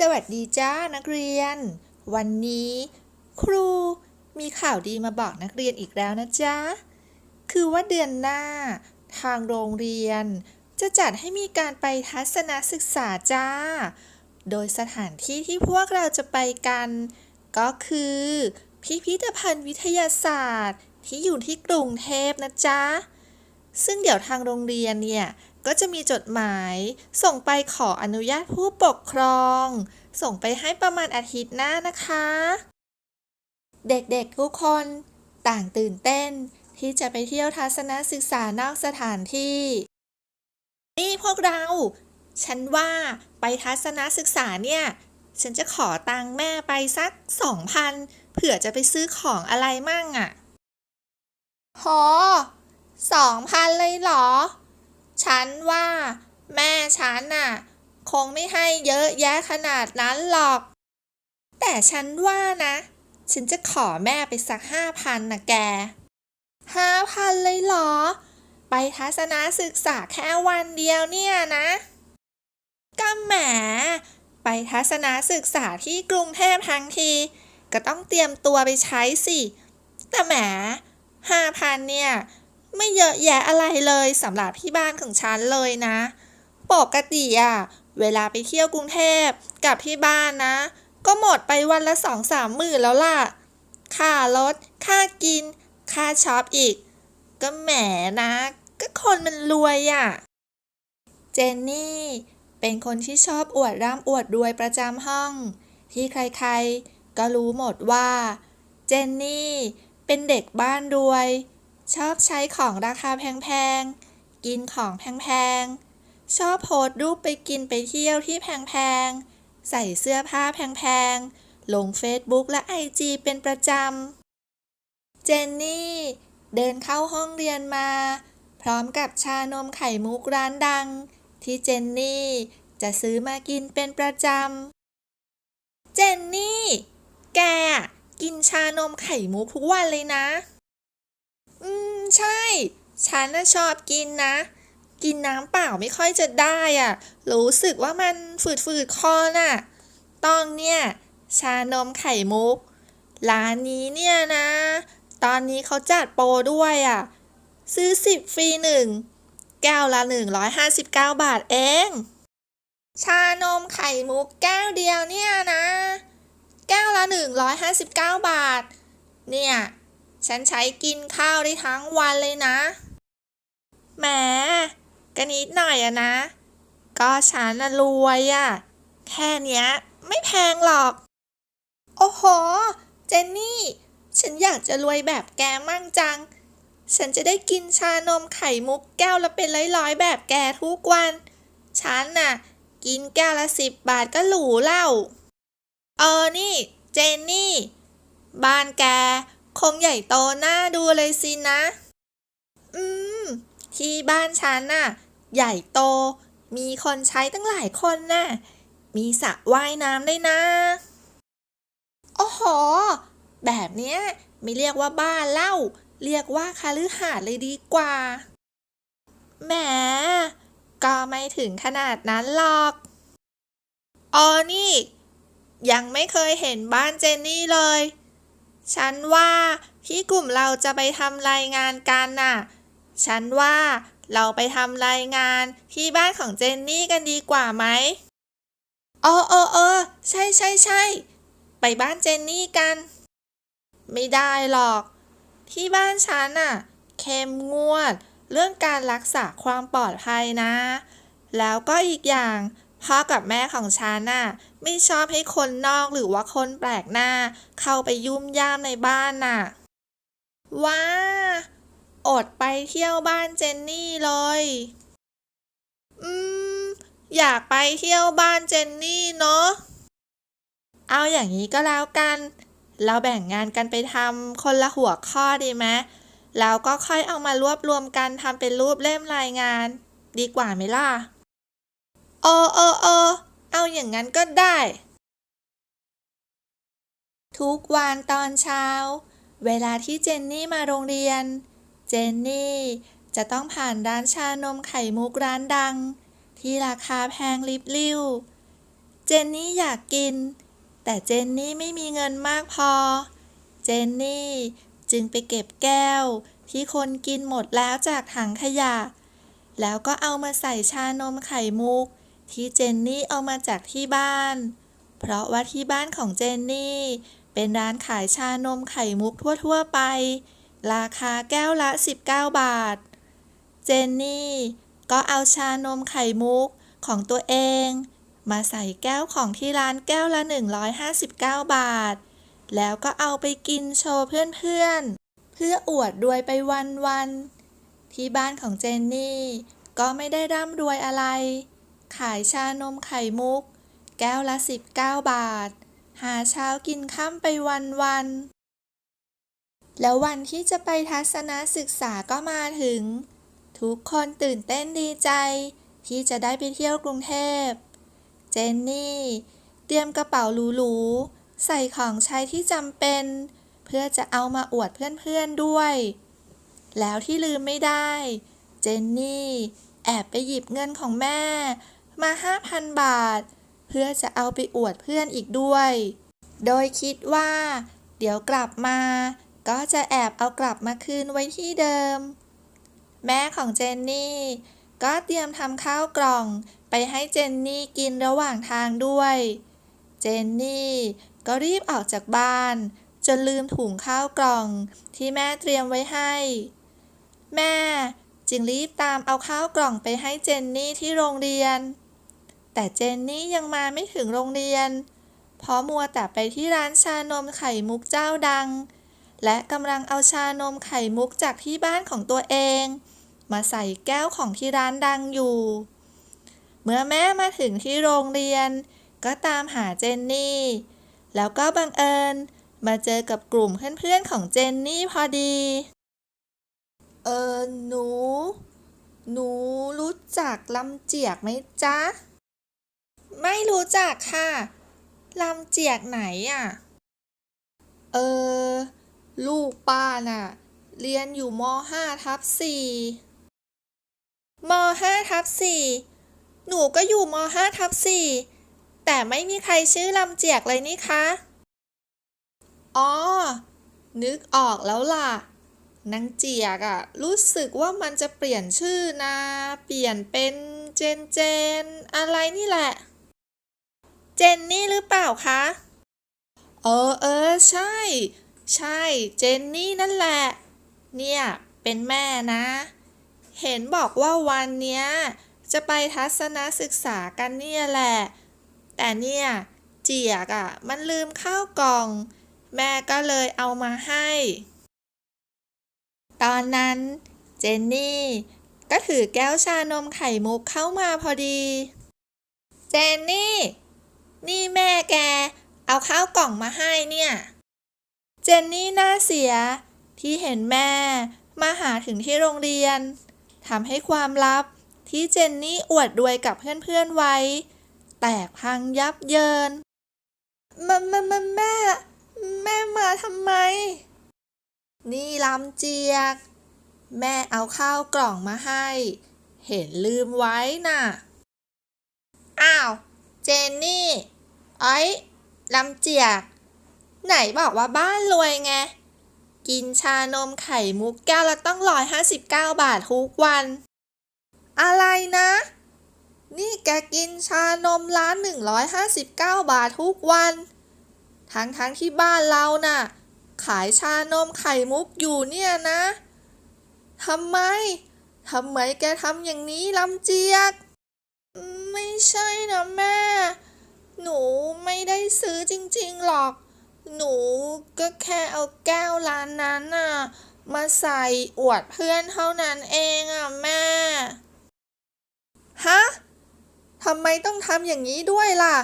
สวัสดีจ้านักเรียน วันนี้ ครูมีข่าวดีมาบอกนักเรียนอีกแล้วนะจ๊ะ คือว่าเดือนหน้า ทางโรงเรียน จะจัดให้มีการไปทัศนศึกษาจ้า โดยสถานที่ที่พวกเราจะไปกัน ก็คือ พิพิธภัณฑ์วิทยาศาสตร์ที่อยู่ที่กรุงเทพนะจ๊ะ ซึ่งเดี๋ยวทางโรงเรียนเนี่ย ก็จะมีจดหมาย ส่งไปขออนุญาตผู้ปกครอง ส่งไปให้ประมาณอาทิตย์หน้านะคะ เด็กๆทุกคนต่างตื่นเต้น ที่จะไปเที่ยวทัศนศึกษานอกสถานที่ นี่พวกเรา ฉันว่าไปทัศนศึกษาเนี่ย ฉันจะขอตังค์แม่ไปสักสองพันเผื่อจะไปซื้อของอะไรมั่งอะ่ะโหสองพันเลยเหรอ ฉันว่า แม่ฉันน่ะ คงไม่ให้เยอะแยะขนาดนั้นหรอก แต่ฉันว่านะ ฉันจะขอแม่ไปสักห้าพันนะแกห้าพันเลยเหรอ ไปทัศนศึกษาแค่วันเดียวเนี่ยนะก็แหมไปทัศนศึกษาที่กรุงเทพทั้งที ก็ต้องเตรียมตัวไปใช้สิ แต่แหมห้าพันเนี่ย ไม่เยอะแยะอะไรเลยสำหรับที่บ้านของฉันเลยนะ ปกติอะเวลาไปเที่ยวกรุงเทพกับที่บ้านนะ ก็หมดไปวันละสองสามหมื่นแล้วล่ะ ค่ารถ ค่ากิน ค่าช็อปอีก ก็แหมนะ ก็คนมันรวยอะเจนนี่เป็นคนที่ชอบอวดร่ำอวดรวยประจำห้อง ที่ใครๆ ก็รู้หมดว่า เจนนี่เป็นเด็กบ้านรวย ชอบใช้ของราคาแพงๆ กินของแพงๆ ชอบโพสรูปไปกินไปเที่ยวที่แพงๆ ใส่เสื้อผ้าแพงๆ ลงเฟซบุ๊กและไอจีเป็นประจำ เจนนี่ เดินเข้าห้องเรียนมา พร้อมกับชานมไข่มุกร้านดัง ที่เจนนี่ จะซื้อมากินเป็นประจำ เจนนี่ แก กินชานมไข่มุกทุกวันเลยนะ ใช่ ฉันน่ะชอบกินนะ กินน้ำเปล่าไม่ค่อยจะได้อะ รู้สึกว่ามันฝืดๆคอน่ะ ต้องเนี่ย ชานมไข่มุก ร้านนี้เนี่ยนะ ตอนนี้เขาจัดโปรด้วยอะ ซื้อสิบฟรีหนึ่งแก้วละหนึ่งร้อยห้าสิบเก้าบาทเอง ชานมไข่มุกแก้วเดียวเนี่ยนะ แก้วละหนึ่งร้อยห้าสิบเก้าบาท เนี่ย ฉันใช้กินข้าวได้ทั้งวันเลยนะ แหมก็นิดหน่อยอะนะ ก็ฉันน่ะรวยอะแค่เนี้ย ไม่แพงหรอก โอ้โห เจนนี่ ฉันอยากจะรวยแบบแกมั่งจัง ฉันจะได้กินชานมไข่มุกแก้วละเป็นร้อยๆ แบบแกทุกวัน ฉันน่ะ กินแก้วละสิบบาทก็หรูเล่า เออนี่ เจนนี่ บ้านแก คงใหญ่โตน่าดูเลยสินะ อืม ที่บ้านฉันน่ะ ใหญ่โต มีคนใช้ตั้งหลายคนน่ะ มีสระว่ายน้ำด้วยนะ โอ้โห แบบเนี้ยไม่เรียกว่าบ้านเล่า เรียกว่าคฤหาสน์เลยดีกว่า แหม ก็ไม่ถึงขนาดนั้นหรอกอ๋อนี่ ยังไม่เคยเห็นบ้านเจนนี่เลย ฉันว่าที่กลุ่มเราจะไปทำรายงานกันน่ะ ฉันว่าเราไปทำรายงานที่บ้านของเจนนี่กันดีกว่าไหมเออเออเออใช่ใช่ใช่ไปบ้านเจนนี่กัน ไม่ได้หรอก ที่บ้านฉันน่ะเข้มงวด เรื่องการรักษาความปลอดภัยนะ แล้วก็อีกอย่าง พ่อกับแม่ของฉันน่ะไม่ชอบให้คนนอกหรือว่าคนแปลกหน้า เข้าไปยุ่มย่ามในบ้านน่ะ ว้า อดไปเที่ยวบ้านเจนนี่เลย อืม อยากไปเที่ยวบ้านเจนนี่เนาะ เอาอย่างนี้ก็แล้วกัน เราแบ่งงานกันไปทำคนละหัวข้อดีไหมแล้วก็ค่อยเอามารวบรวมกันทำเป็นรูปเล่มรายงาน ดีกว่าไหมล่ะ เออเออเออเอาอย่างนั้นก็ได้ ทุกวันตอนเช้า เวลาที่เจนนี่มาโรงเรียน เจนนี่จะต้องผ่านร้านชานมไข่มุกร้านดัง ที่ราคาแพงลิบลิ่ว เจเจนนี่อยากกิน แต่เจนนี่ไม่มีเงินมากพอ เจนนี่จึงไปเก็บแก้ว ที่คนกินหมดแล้วจากถังขยะ แล้วก็เอามาใส่ชานมไข่มุก ที่เจนนี่เอามาจากที่บ้าน เพราะว่าที่บ้านของเจนนี่ เป็นร้านขายชานมไข่มุกทั่วๆไป ราคาแก้วละ 19 บาท เจนนี่ก็เอาชานมไข่มุกของตัวเอง มาใส่แก้วของที่ร้านแก้วละ 159 บาท แล้วก็เอาไปกินโชว์เพื่อนๆ เพื่ออวดรวยไปวันๆ ที่บ้านของเจนนี่ ก็ไม่ได้ร่ำรวยอะไร ขายชานมไข่มุก แก้วละ 19 บาท หาเช้ากินค่ำไปวันๆแล้ววันที่จะไปทัศนศึกษาก็มาถึง ทุกคนตื่นเต้นดีใจ ที่จะได้ไปเที่ยวกรุงเทพ เจนนี่ เตรียมกระเป๋าหรูๆใส่ของใช้ที่จำเป็น เพื่อจะเอามาอวดเพื่อนๆด้วย แล้วที่ลืมไม่ได้ เจนนี่ แอบไปหยิบเงินของแม่ มา 5,000 บาท เพื่อจะเอาไปอวดเพื่อนอีกด้วย โดยคิดว่า เดี๋ยวกลับมา ก็จะแอบเอากลับมาคืนไว้ที่เดิม แม่ของเจนนี่ ก็เตรียมทำข้าวกล่อง ไปให้เจนนี่กินระหว่างทางด้วย เจนนี่ก็รีบออกจากบ้าน จนลืมถุงข้าวกล่อง ที่แม่เตรียมไว้ให้ แม่จึงรีบตามเอาข้าวกล่องไปให้เจนนี่ที่โรงเรียน แต่เจนนี่ยังมาไม่ถึงโรงเรียน เพราะมัวแต่ไปที่ร้านชานมไข่มุกเจ้าดัง และกำลังเอาชานมไข่มุกจากที่บ้านของตัวเอง มาใส่แก้วของที่ร้านดังอยู่ เมื่อแม่มาถึงที่โรงเรียน ก็ตามหาเจนนี่ แล้วก็บังเอิญมาเจอกับกลุ่มเพื่อนๆของเจนนี่พอดี เออหนู หนูรู้จักลำเจียกไหมจ๊ะ รู้จักค่ะลำเจียกไหนอะ เออ ลูกป้าน่ะ เรียนอยู่ม .5 ทับ4ม .5 ทับ4หนูก็อยู่ม .5 ทับ4แต่ไม่มีใครชื่อลำเจียกเลยนี่คะ อ๋อ นึกออกแล้วล่ะนางเจียกอะรู้สึกว่ามันจะเปลี่ยนชื่อนะ เปลี่ยนเป็นเจนเจน อะไรนี่แหละ เจนนี่หรือเปล่าคะ เออเออใช่ ใช่ เจนนี่นั่นแหละ เนี่ย เป็นแม่นะ เห็นบอกว่าวันเนี้ย จะไปทัศนศึกษากันเนี่ยแหละ แต่เนี่ยเจียกอะมันลืมข้าวกล่อง แม่ก็เลยเอามาให้ ตอนนั้นเจนนี่ก็ถือแก้วชานมไข่มุกเข้ามาพอดี เจนนี่ นี่แม่แก เอาข้าวกล่องมาให้เนี่ย เจนนี่น่าเสียที่เห็นแม่มาหาถึงที่โรงเรียนทำให้ความลับที่เจนนี่อวดรวยกับเพื่อนๆไว้ แตกพังยับเยินมามามาแม่ แม่มาทำไม นี่ลำเจียก แม่เอาข้าวกล่องมาให้ เห็นลืมไว้น่ะ อ้าว เจนนี่ไอ้ยลำเจียก ไหนบอกว่าบ้านรวยไง กินชานมไข่มุกแก้วละต้องร้อยห้าสิบเก้าบาททุกวัน อะไรนะ นี่แกกินชานมร้านหนึ่งร้อยห้าสิบเก้าบาททุกวัน ทั้งทั้งที่บ้านเราน่ะ ขายชานมไข่มุกอยู่เนี่ยนะ ทำไม ทำไมแกทำอย่างนี้ลำเจียก ไม่ได้ซื้อจริงๆหรอก หนูก็แค่เอาแก้วร้านนั้นน่ะ มาใส่อวดเพื่อนเท่านั้นเองอะแม่ ฮะทำไมต้องทำอย่างนี้ด้วยล่ะ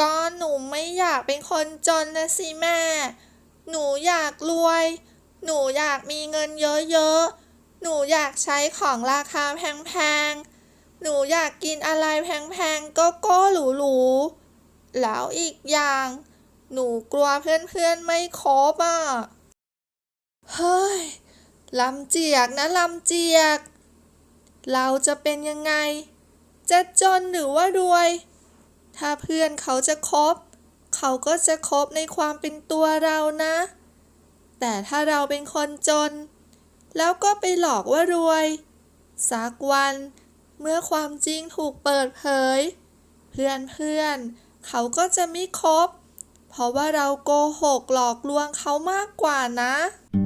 ก็หนูไม่อยากเป็นคนจนนะสิแม่ หนูอยากรวย หนูอยากมีเงินเยอะๆ หนูอยากใช้ของราคาแพงๆ หนูอยากกินอะไรแพงๆ ก็โก้หรูๆ แล้วอีกอย่าง หนูกลัวเพื่อนๆไม่ครบอะ เฮ้ยลำเจียกนะลำเจียก เราจะเป็นยังไง จะจนหรือว่ารวย ถ้าเพื่อนเขาจะคบ เขาก็จะคบในความเป็นตัวเรานะ แต่ถ้าเราเป็นคนจน แล้วก็ไปหลอกว่ารวย สักวันเมื่อความจริงถูกเปิดเผย เพื่อนเพื่อน เขาก็จะไม่คบ เพราะว่าเราโกหกหลอกลวงเขามากกว่านะ「